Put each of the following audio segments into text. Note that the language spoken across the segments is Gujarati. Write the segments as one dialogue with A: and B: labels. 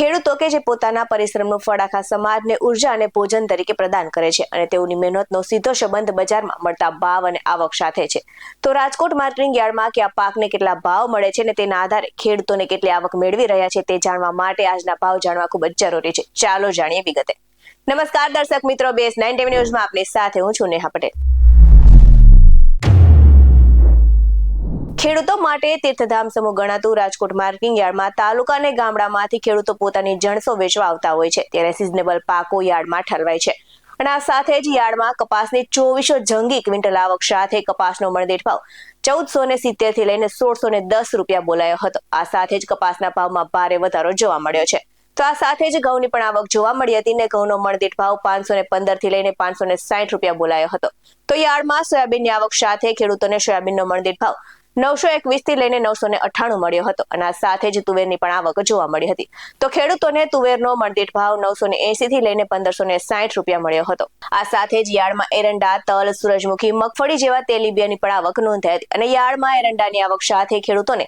A: ખેડૂતો કે જે પોતાના પરિશ્રમનું ફળ આખા સમાજને ઊર્જા અને ભોજન તરીકે પ્રદાન કરે છે અને તેઓની મહેનતનો સીધો સંબંધ બજારમાં મળતા ભાવ અને આવક સાથે છે. તો રાજકોટ માર્કેટિંગ યાર્ડમાં કે આ પાકને કેટલા ભાવ મળે છે અને તેના આધારે ખેડૂતોને કેટલી આવક મેળવી રહ્યા છે તે જાણવા માટે આજના ભાવ જાણવા ખૂબ જ જરૂરી છે. ચાલો જાણીએ વિગતે. નમસ્કાર દર્શક મિત્રો બેસ નાઇન ટીવી ન્યૂઝમાં આપની સાથે હું છું નેહા પટેલ. ખેડૂતો માટે તીર્થધામ સમૂહ ગણાતું રાજકોટ માર્કેટિંગ યાર્ડમાં તાલુકા અને ગામડામાંથી ખેડૂતો પોતાની જણસો વેચવા આવતા હોય છે. ત્યારે સિઝનેબલ પાકો યાર્ડમાં ઠલવાય છે. અને આ સાથે જ યાર્ડમાં કપાસની ચોવીસો જંગી ક્વિન્ટલ આવક સાથે કપાસનો મણદેઠ ભાવ ચૌદસો ને સિત્તેરથી લઈને સોળસો ને દસ રૂપિયા બોલાયો હતો. આ સાથે જ કપાસના ભાવમાં ભારે વધારો જોવા મળ્યો છે. તો આ સાથે જ ઘઉંની પણ આવક જોવા મળી હતી ને ઘઉંનો મણદીઠ ભાવ પાંચસો ને પંદરથી લઈને પાંચસો ને સાઠ રૂપિયા બોલાયો હતો. તો યાર્ડમાં સોયાબીનની આવક સાથે ખેડૂતોને સોયાબીનનો મણદીઠ ભાવ નવસો એકવીસથી લઈને નવસો ને અઠાણું મળ્યો હતો અને આ સાથે જ તુવેરની પણ આવક જોવા મળી હતી. તો ખેડૂતોને તુવેરનો મણદીઠ ભાવ નવસો ને એસી થી લઈને પંદરસો ને સાઠ રૂપિયા મળ્યો હતો. આ સાથે જ યાર્ડમાં એરંડા, તલ, સૂરજમુખી, મગફળી જેવા તેલીબિયાની પણ આવક નોંધાઈ હતી અને યાર્ડમાં એરંડાની આવક સાથે ખેડૂતોને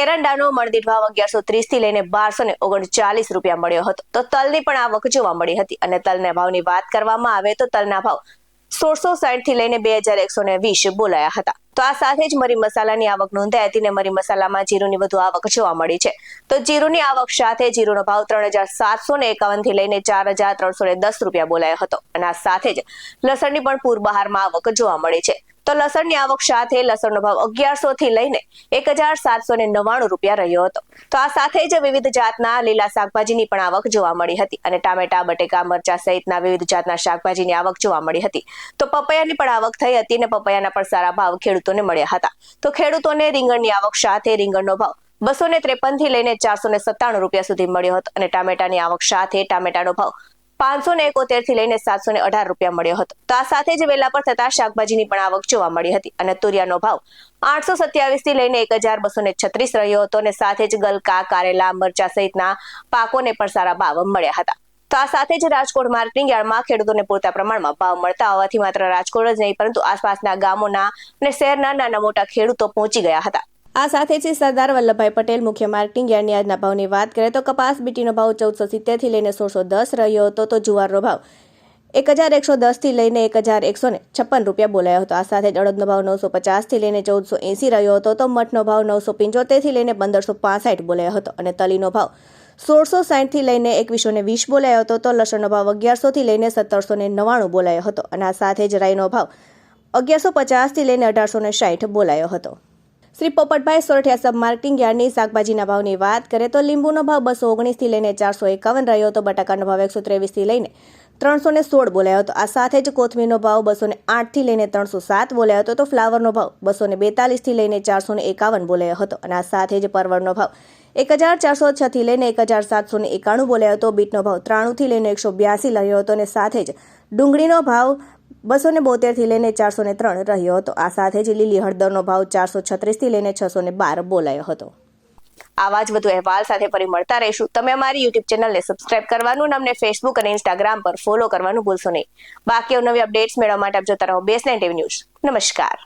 A: એરંડાનો મણદીઠ ભાવ અગિયારસો ત્રીસથી લઈને બારસો ને ઓગણચાલીસ રૂપિયા મળ્યો હતો. તો તલની પણ આવક જોવા મળી હતી અને તલના ભાવની વાત કરવામાં આવે તો તલના ભાવ સોળસો સાઠથી લઈને બે હજાર એકસો ને વીસ બોલાયા હતા. તો આ સાથે જ મરી મસાલાની આવક નોંધાઈ હતી ને મરી મસાલામાં જીરુની વધુ આવક જોવા મળી છે. તો જીરુની આવક સાથે જીરુનો ભાવ ત્રણ હજાર સાતસો ને એકાવનથી લઈને ચાર હજાર ત્રણસો ને દસ રૂપિયા બોલાયો હતો. અને આ સાથે જ લસણની પણ પૂર બહારમાં આવક જોવા મળી છે. તો લસણની આવક સાથે લસણનો ભાવ અગિયારસો થી લઈને એક હજાર સાતસો ને નવ્વાણું રૂપિયા રહ્યો હતો. તો આ સાથે જ વિવિધ જાતના લીલા શાકભાજીની પણ આવક જોવા મળી હતી અને ટામેટા, બટેકા, મરચા સહિતના વિવિધ જાતના શાકભાજીની આવક જોવા મળી હતી. તો પપૈયાની પણ આવક થઈ હતી અને પપૈયાના પણ સારા ભાવ ખેડૂતોને મળ્યા હતા. તો ખેડૂતોને રીંગણની આવક સાથે રીંગણનો ભાવ બસો ને ત્રેપનથી લઈને ચારસો ને સત્તાણું રૂપિયા સુધી મળ્યો હતો અને ટામેટાની આવક સાથે ટામેટાનો ભાવ પાંચસો ને એકોતેરથી લઈને સાતસો ને અઢાર રૂપિયા મળ્યો હતો. તો આ સાથે જ વેલા પર થતા શાકભાજીની પણ આવક જોવા મળી હતી અને તુરિયાનો ભાવ આઠસો સત્યાવીસથી લઈને એક હજાર બસો ને છત્રીસ રહ્યો હતો અને સાથે જ ગલકા, કારેલા, મરચા સહિતના પાકોને પણ સારા ભાવ મળ્યા હતા. તો આ સાથે જ રાજકોટ માર્કેટિંગ યાર્ડમાં ખેડૂતોને પૂરતા પ્રમાણમાં ભાવ મળતા હોવાથી માત્ર રાજકોટ જ નહીં, પરંતુ આસપાસના ગામોના અને શહેરના નાના મોટા ખેડૂતો પહોંચી ગયા હતા. આ સાથે જ સરદાર વલ્લભભાઈ પટેલ મુખ્ય માર્કેટિંગ યાર્ડની આજના ભાવની વાત કરીએ તો કપાસ બીટીનો ભાવ ચૌદસો સિત્તેરથી લઈને સોળસો દસ રહ્યો હતો, તો જુવારનો ભાવ એક હજાર એકસો દસથી લઈને એક હજાર એકસો ને છપ્પન રૂપિયા બોલાયો હતો. આ સાથે અડદનો ભાવ નવસો પચાસથી લઈને ચૌદસો એંસી રહ્યો હતો, તો મઠનો ભાવ નવસો પંચોતેરથી લઈને પંદરસો પાસઠ બોલાયો હતો અને તલીનો ભાવ સોળસો સાઠથી લઈને એકવીસો ને વીસ બોલાયો હતો, તો લસણનો ભાવ અગિયારસોથી લઈને સત્તરસો ને નવ્વાણું બોલાયો હતો અને આ સાથે જ રાઈનો ભાવ અગિયારસો પચાસથી લઈને અઢારસો ને સાઠ બોલાયો હતો. શ્રી પોપટભાઈ સોરઠિયા સબ માર્કેટિંગ યાર્ડની શાકભાજીના ભાવની વાત કરીએ તો લીંબુનો ભાવ બસો ઓગણીસથી લઈને ચારસો એકાવન રહ્યો હતો, બટાકાનો ભાવ એકસો ત્રેવીસથી લઈને ત્રણસો ને સોળ બોલાયો હતો. આ સાથે જ કોથમીરનો ભાવ બસો ને આઠથી લઈને ત્રણસો સાત બોલાયો હતો તો ફ્લાવરનો ભાવ બસો ને બેતાલીસથી લઈને ચારસો ને એકાવન બોલાયો હતો. અને આ સાથે જ પરવળનો ભાવ એક હજાર ચારસો છથી લઈને એક હજાર સાતસો ને એકાણું બોલાયો હતો. બીટનો ભાવ ત્રાણુંથી લઈને એકસો બ્યાસી લયો હતો અને સાથે જ ડુંગળીનો ભાવ બસો ને બોતેરથી લઈને ચારસો ને ત્રણ રહ્યો હતો. આ સાથે જ લીલી હળદરનો ભાવ ચારસો છત્રીસથી લઈને છસો ને બાર બોલાયો હતો. આવા જ વધુ અહેવાલ સાથે ફરી મળતા રહીશું. તમે અમારી યુટ્યુબ ચેનલને સબસ્ક્રાઇબ કરવાનું અમને ફેસબુક અને ઇન્સ્ટાગ્રામ પર ફોલો કરવાનું ભૂલશો નહીં. બાકી નવી અપડેટ્સ મેળવવા માટે આપ જોતા રહો બેસ નાઇન ટીવી ન્યૂઝ. નમસ્કાર.